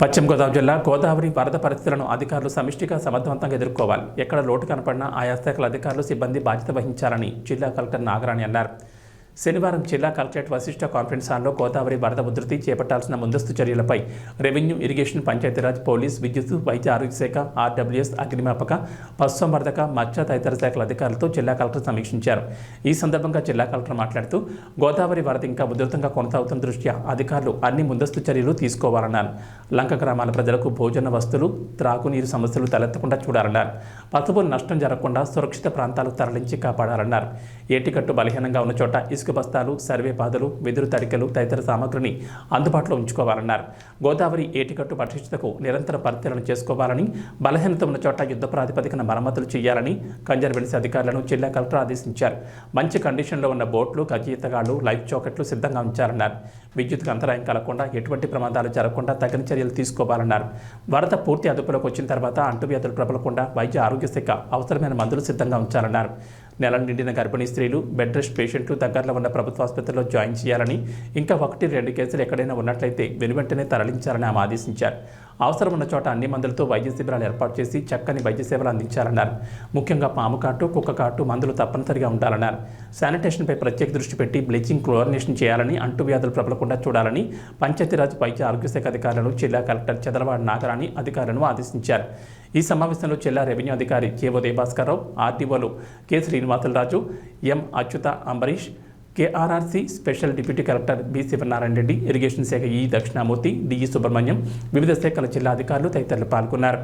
పశ్చిమ గోదావరి జిల్లా గోదావరి వరద పరిస్థితులను అధికారులు సమిష్టిగా సమర్థవంతంగా ఎదుర్కోవాలి. ఎక్కడ లోటు కనపడినా ఆయా శాఖల అధికారులు సిబ్బంది బాధ్యత వహించాలని జిల్లా కలెక్టర్ నాగరాణి అన్నారు. శనివారం జిల్లా కలెక్టరేట్ వశిష్ట కాన్ఫరెన్స్ హాల్లో గోదావరి వరద ఉధృతి చేపట్టాల్సిన ముందస్తు చర్యలపై రెవెన్యూ ఇరిగేషన్ పంచాయతీరాజ్ పోలీస్ విద్యుత్ వైద్య ఆరోగ్య శాఖ ఆర్డబ్ల్యూఎస్ అగ్నిమాపక పశుసంవర్ధక మత్స్య తదితర శాఖల అధికారులతో జిల్లా కలెక్టర్ సమీక్షించారు. ఈ సందర్భంగా జిల్లా కలెక్టర్ మాట్లాడుతూ గోదావరి వరద ఇంకా ఉధృతంగా కొనసాగుతున్న దృష్ట్యా అధికారులు అన్ని ముందస్తు చర్యలు తీసుకోవాలన్నారు. లంక గ్రామాల ప్రజలకు భోజన వస్తువులు త్రాగునీరు సమస్యలు తలెత్తకుండా చూడాలన్నారు. పసుపు నష్టం జరగకుండా సురక్షిత ప్రాంతాలకు తరలించి కాపాడాలన్నారు. ఏటికట్టు బలహీనంగా ఉన్న చోట ఇసుక బస్తాలు సర్వే పాదలు వెదురు తడికలు తదితర సామగ్రిని అందుబాటులో ఉంచుకోవాలన్నారు. గోదావరి ఏటికట్టు పరిశుద్ధతకు నిరంతర పరిశీలన చేసుకోవాలని బలహీనత ఉన్న చోట యుద్ధ ప్రాతిపదికన మరమ్మతులు చేయాలని కంజర్వెన్సీ అధికారులను జిల్లా కలెక్టర్ ఆదేశించారు. మంచి కండిషన్లో ఉన్న బోట్లు గజీతగాళ్ళు లైఫ్ జాకెట్లు సిద్ధంగా ఉంచాలన్నారు. విద్యుత్కు అంతరాయం కలగకుండా ఎటువంటి ప్రమాదాలు జరగకుండా తగిన చర్యలు తీసుకోవాలన్నారు. వరద పూర్తి అదుపులోకి వచ్చిన తర్వాత అంటువ్యాధులు ప్రబలకుండా వైద్య ఆరోగ్య ఆరోగ్యశాఖ అవసరమైన మందులు సిద్ధంగా ఉంచాలన్నారు. నెల నిండిన గర్భిణీ స్త్రీలు బెడ్ రెస్ట్ పేషెంట్లు దగ్గరలో ఉన్న ప్రభుత్వ ఆసుపత్రిలో జాయిన్ చేయాలని ఇంకా ఒకటి రెండు కేసులు ఎక్కడైనా ఉన్నట్లయితే వెనువెంటనే తరలించాలని ఆమె ఆదేశించారు. అవసరం ఉన్న చోట అన్ని మందులతో వైద్య శిబిరాలు ఏర్పాటు చేసి చక్కని వైద్య సేవలు అందించాలన్నారు. ముఖ్యంగా పాము కాటు కుక్క కాటు మందులు తప్పనిసరిగా ఉండాలన్నారు. శానిటేషన్పై ప్రత్యేక దృష్టి పెట్టి బ్లీచింగ్ క్లోరినేషన్ చేయాలని అంటువ్యాధులు ప్రబలకుండా చూడాలని పంచాయతీరాజ్ వైద్య ఆరోగ్య శాఖ అధికారులను జిల్లా కలెక్టర్ చదలవాడ నాగరాణి అధికారులను ఆదేశించారు. ఈ సమావేశంలో జిల్లా రెవెన్యూ అధికారి కేవో దేభాస్కర్రావు ఆర్టీఓలు K Srinivasularaju M Achyuta Ambarish KRRC special deputy collector B Sivanarayana Reddy irrigation శాఖ ఈ దక్షిణామూర్తి డిఈ సుబ్రహ్మణ్యం వివిధ శాఖల జిల్లా అధికారులు తదితరులు పాల్గొన్నారు.